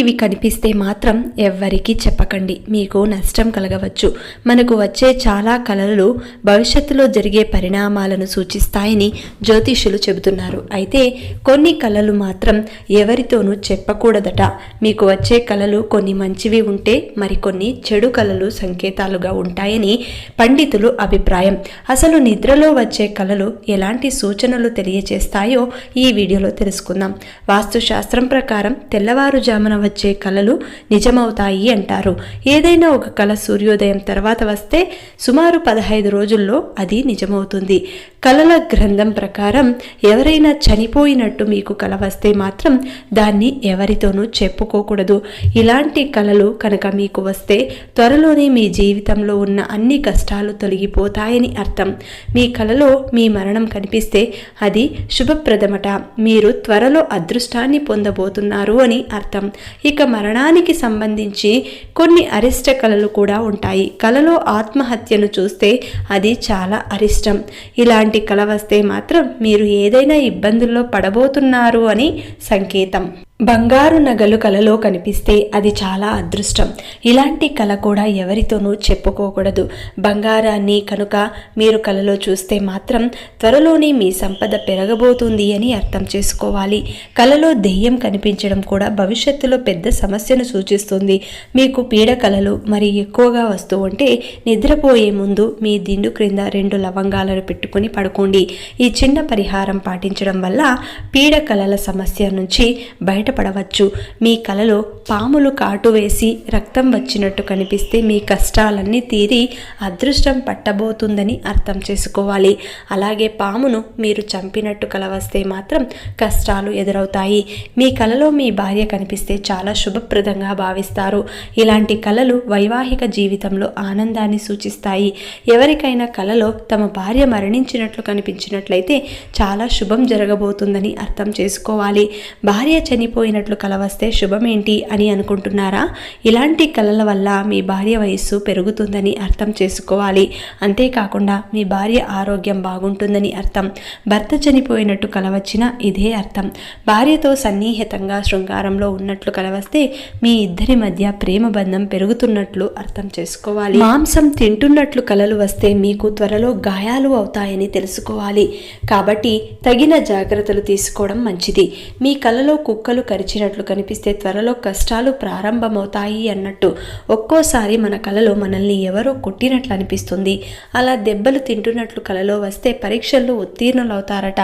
ఇవి కనిపిస్తే మాత్రం ఎవ్వరికీ చెప్పకండి. మీకు నష్టం కలగవచ్చు. మనకు వచ్చే చాలా కళలు భవిష్యత్తులో జరిగే పరిణామాలను సూచిస్తాయని జ్యోతిష్యులు చెబుతున్నారు. అయితే కొన్ని కళలు మాత్రం ఎవరితోనూ చెప్పకూడదట. మీకు వచ్చే కళలు కొన్ని మంచివి ఉంటే మరికొన్ని చెడు కళలు సంకేతాలుగా ఉంటాయని పండితులు అభిప్రాయం. అసలు నిద్రలో వచ్చే కళలు ఎలాంటి సూచనలు తెలియజేస్తాయో ఈ వీడియోలో తెలుసుకుందాం. వాస్తుశాస్త్రం ప్రకారం తెల్లవారుజామున వచ్చే కళలు నిజమవుతాయి అంటారు. ఏదైనా ఒక కళ సూర్యోదయం తర్వాత వస్తే సుమారు పదహైదు రోజుల్లో అది నిజమవుతుంది. కళల గ్రంథం ప్రకారం ఎవరైనా చనిపోయినట్టు మీకు కల వస్తే మాత్రం దాన్ని ఎవరితోనూ చెప్పుకోకూడదు. ఇలాంటి కళలు కనుక మీకు వస్తే త్వరలోనే మీ జీవితంలో ఉన్న అన్ని కష్టాలు తొలగిపోతాయని అర్థం. మీ కలలో మీ మరణం కనిపిస్తే అది శుభప్రదమట. మీరు త్వరలో అదృష్టాన్ని పొందబోతున్నారు అని అర్థం. ఇక మరణానికి సంబంధించి కొన్ని అరిష్ట కళలు కూడా ఉంటాయి. కళలో ఆత్మహత్యను చూస్తే అది చాలా అరిష్టం. ఇలాంటి కళ వస్తే మాత్రం మీరు ఏదైనా ఇబ్బందుల్లో పడబోతున్నారు అని సంకేతం. బంగారు నగలు కలలో కనిపిస్తే అది చాలా అదృష్టం. ఇలాంటి కళ కూడా ఎవరితోనూ చెప్పుకోకూడదు. బంగారాన్ని కనుక మీరు కలలో చూస్తే మాత్రం త్వరలోనే మీ సంపద పెరగబోతుంది అని అర్థం చేసుకోవాలి. కలలో దెయ్యం కనిపించడం కూడా భవిష్యత్తులో పెద్ద సమస్యను సూచిస్తుంది. మీకు పీడ కళలు మరి ఎక్కువగా వస్తూ ఉంటే నిద్రపోయే ముందు మీ దిండు క్రింద రెండు లవంగాలను పెట్టుకుని పడుకోండి. ఈ చిన్న పరిహారం పాటించడం వల్ల పీడ కళల సమస్య నుంచి బయట బయటపడవచ్చు మీ కలలో పాములు కాటు వేసి రక్తం వచ్చినట్టు కనిపిస్తే మీ కష్టాలన్నీ తీరి అదృష్టం పట్టబోతుందని అర్థం చేసుకోవాలి. అలాగే పామును మీరు చంపినట్టు కల వస్తే మాత్రం కష్టాలు ఎదురవుతాయి. మీ కలలో మీ భార్య కనిపిస్తే చాలా శుభప్రదంగా భావిస్తారు. ఇలాంటి కళలు వైవాహిక జీవితంలో ఆనందాన్ని సూచిస్తాయి. ఎవరికైనా కలలో తమ భార్య మరణించినట్లు కనిపించినట్లయితే చాలా శుభం జరగబోతుందని అర్థం చేసుకోవాలి. భార్య చనిపో చనిపోయినట్లు కల వస్తే శుభమేంటి అని అనుకుంటున్నారా? ఇలాంటి కళల వల్ల మీ భార్య వయస్సు పెరుగుతుందని అర్థం చేసుకోవాలి. అంతేకాకుండా మీ భార్య ఆరోగ్యం బాగుంటుందని అర్థం. భర్త చనిపోయినట్టు కలవచ్చిన ఇదే అర్థం. భార్యతో సన్నిహితంగా శృంగారంలో ఉన్నట్లు కలవస్తే మీ ఇద్దరి మధ్య ప్రేమ బంధం పెరుగుతున్నట్లు అర్థం చేసుకోవాలి. మాంసం తింటున్నట్లు కలలు వస్తే మీకు త్వరలో గాయాలు అవుతాయని తెలుసుకోవాలి. కాబట్టి తగిన జాగ్రత్తలు తీసుకోవడం మంచిది. మీ కలలో కుక్కలు కరిచినట్లు కనిపిస్తే త్వరలో కష్టాలు ప్రారంభమవుతాయి అన్నట్టు ఒక్కోసారి మన కలలో మనల్ని ఎవరో కొట్టినట్లు అనిపిస్తుంది. అలా దెబ్బలు తింటున్నట్లు కలలో వస్తే పరీక్షల్లో ఉత్తీర్ణులవుతారట.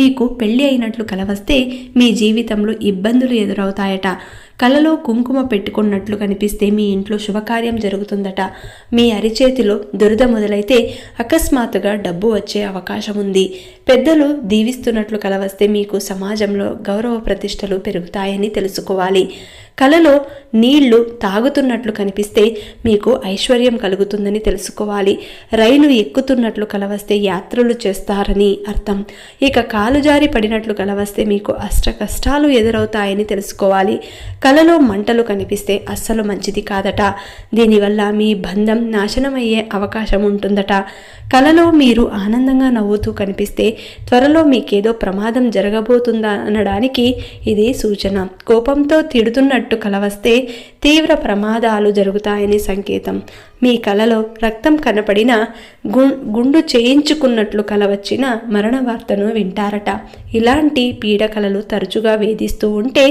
మీకు పెళ్ళి అయినట్లు కల వస్తే మీ జీవితంలో ఇబ్బందులు ఎదురవుతాయట. కలలో కుంకుమ పెట్టుకున్నట్లు కనిపిస్తే మీ ఇంట్లో శుభకార్యం జరుగుతుందట. మీ అరిచేతిలో దురద మొదలైతే అకస్మాత్తుగా డబ్బు వచ్చే అవకాశం ఉంది. పెద్దలు దీవిస్తున్నట్లు కలవస్తే మీకు సమాజంలో గౌరవ ప్రతిష్టలు పెరుగుతాయని తెలుసుకోవాలి. కలలో నీళ్ళు తాగుతున్నట్లు కనిపిస్తే మీకు ఐశ్వర్యం కలుగుతుందని తెలుసుకోవాలి. రైలు ఎక్కుతున్నట్లు కలవస్తే యాత్రలు చేస్తారని అర్థం. ఇక కాలు జారి పడినట్లు కలవస్తే మీకు అష్ట కష్టాలు ఎదురవుతాయని తెలుసుకోవాలి. కలలో మంటలు కనిపిస్తే అస్సలు మంచిది కాదట. దీనివల్ల మీ బంధం నాశనమయ్యే అవకాశం ఉంటుందట. కలలో మీరు ఆనందంగా నవ్వుతూ కనిపిస్తే త్వరలో మీకేదో ప్రమాదం జరగబోతుందా అనడానికి ఇది సూచన. కోపంతో తిడుతున్నట్టు కలవస్తే తీవ్ర ప్రమాదాలు జరుగుతాయని సంకేతం. మీ కలలో రక్తం కనపడిన గు గుండు చేయించుకున్నట్లు కల వచ్చిన మరణ వార్తను వింటారట. ఇలాంటి పీడకలలు తరచుగా వేధిస్తూ ఉంటే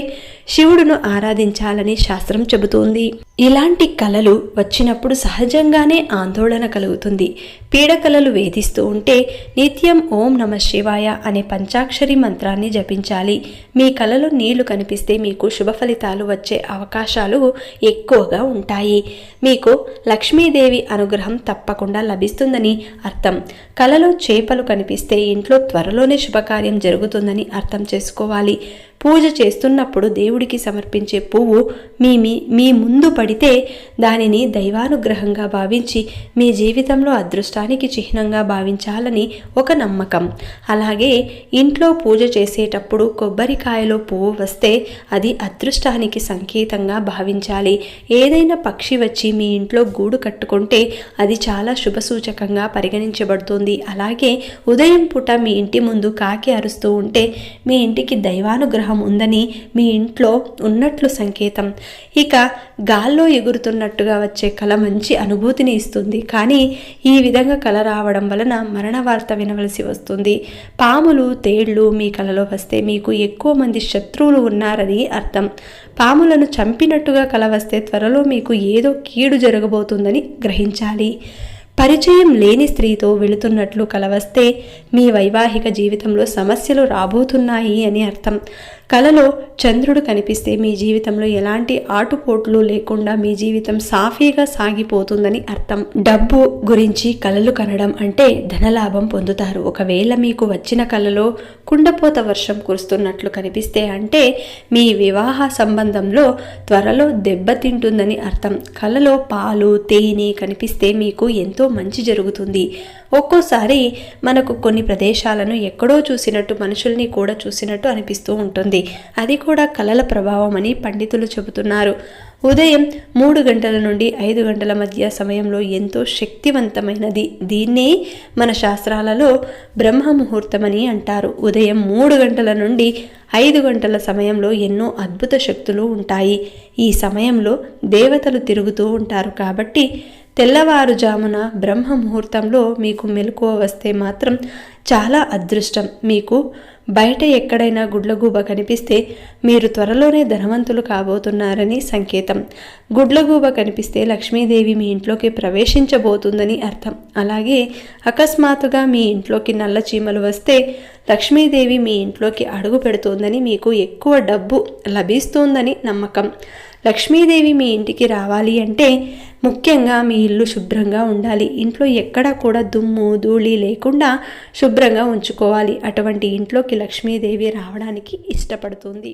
శివుడును ఆరాధించాలని శాస్త్రం చెబుతోంది. ఇలాంటి కలలు వచ్చినప్పుడు సహజంగానే ఆందోళన కలుగుతుంది. పీడకలలు వేధిస్తూ ఉంటే నిత్యం ఓం నమ శివాయ అనే పంచాక్షరి మంత్రాన్ని జపించాలి. మీ కలలో నీళ్ళు కనిపిస్తే మీకు శుభ ఫలితాలు వచ్చే అవకాశాలు ఎక్కువగా ఉంటాయి. మీకు లక్ష్మీదేవి అనుగ్రహం తప్పకుండా లభిస్తుందని అర్థం. కలలో చేపలు కనిపిస్తే ఇంట్లో త్వరలోనే శుభకార్యం జరుగుతుందని అర్థం చేసుకోవాలి. పూజ చేస్తున్నప్పుడు దేవుడికి సమర్పించే పువ్వు మీ మీ మీ ముందు పడితే దానిని దైవానుగ్రహంగా భావించి మీ జీవితంలో అదృష్టానికి చిహ్నంగా భావించాలని ఒక నమ్మకం. అలాగే ఇంట్లో పూజ చేసేటప్పుడు కొబ్బరికాయలో పువ్వు వస్తే అది అదృష్టానికి సంకేతంగా భావించాలి. ఏదైనా పక్షి వచ్చి మీ ఇంట్లో గూడు కట్టుకుంటే అది చాలా శుభసూచకంగా పరిగణించబడుతుంది. అలాగే ఉదయం పూట మీ ఇంటి ముందు కాకి అరుస్తూ ఉంటే మీ ఇంటికి దైవానుగ్రహం ఉందని మీ ఇంట్లో ఉన్నట్లు సంకేతం. ఇక గాల్లో ఎగురుతున్నట్టుగా వచ్చే కళ మంచి అనుభూతిని ఇస్తుంది. కానీ ఈ విధంగా కళ రావడం వలన మరణ వార్త వినవలసి వస్తుంది. పాములు తేళ్ళు మీ కలలో వస్తే మీకు ఎక్కువ మంది శత్రువులు ఉన్నారని అర్థం. పాములను చంపినట్టుగా కల వస్తే త్వరలో మీకు ఏదో కీడు జరగబోతుందని గ్రహించాలి. పరిచయం లేని స్త్రీతో వెళుతున్నట్లు కలవస్తే మీ వైవాహిక జీవితంలో సమస్యలు రాబోతున్నాయి అని అర్థం. కలలో చంద్రుడు కనిపిస్తే మీ జీవితంలో ఎలాంటి ఆటుపోట్లు లేకుండా మీ జీవితం సాఫీగా సాగిపోతుందని అర్థం. డబ్బు గురించి కలలు కనడం అంటే ధనలాభం పొందుతారు. ఒకవేళ మీకు వచ్చిన కలలో కుండపోత వర్షం కురుస్తున్నట్లు కనిపిస్తే అంటే మీ వివాహ సంబంధంలో త్వరలో దెబ్బతింటుందని అర్థం. కలలో పాలు తేనె కనిపిస్తే మీకు ఎంతో మంచి జరుగుతుంది. ఒక్కోసారి మనకు కొన్ని ప్రదేశాలను ఎక్కడో చూసినట్టు మనుషుల్ని కూడా చూసినట్టు అనిపిస్తూ ఉంటుంది. అది కూడా కళల ప్రభావం అని పండితులు చెబుతున్నారు. ఉదయం మూడు గంటల నుండి ఐదు గంటల మధ్య సమయంలో ఎంతో శక్తివంతమైనది దీన్నే మన శాస్త్రాలలో బ్రహ్మ ముహూర్తమని అంటారు. ఉదయం మూడు గంటల నుండి ఐదు గంటల సమయంలో ఎన్నో అద్భుత శక్తులు ఉంటాయి. ఈ సమయంలో దేవతలు తిరుగుతూ ఉంటారు కాబట్టి తెల్లవారుజామున బ్రహ్మ ముహూర్తంలో మీకు మెలకువ వస్తే మాత్రం చాలా అదృష్టం. మీకు బయట ఎక్కడైనా గుడ్లగూబ కనిపిస్తే మీరు త్వరలోనే ధనవంతులు కాబోతున్నారని సంకేతం. గుడ్లగూబ కనిపిస్తే లక్ష్మీదేవి మీ ఇంట్లోకి ప్రవేశించబోతుందని అర్థం. అలాగే అకస్మాత్తుగా మీ ఇంట్లోకి నల్ల చీమలు వస్తే లక్ష్మీదేవి మీ ఇంట్లోకి అడుగు పెడుతోందని మీకు ఎక్కువ డబ్బు లభిస్తోందని నమ్మకం. లక్ష్మీదేవి మీ ఇంటికి రావాలి అంటే ముఖ్యంగా మీ ఇల్లు శుభ్రంగా ఉండాలి. ఇంట్లో ఎక్కడా కూడా దుమ్ము ధూళి లేకుండా శుభ్రంగా ఉంచుకోవాలి. అటువంటి ఇంట్లోకి లక్ష్మీదేవి రావడానికి ఇష్టపడుతుంది.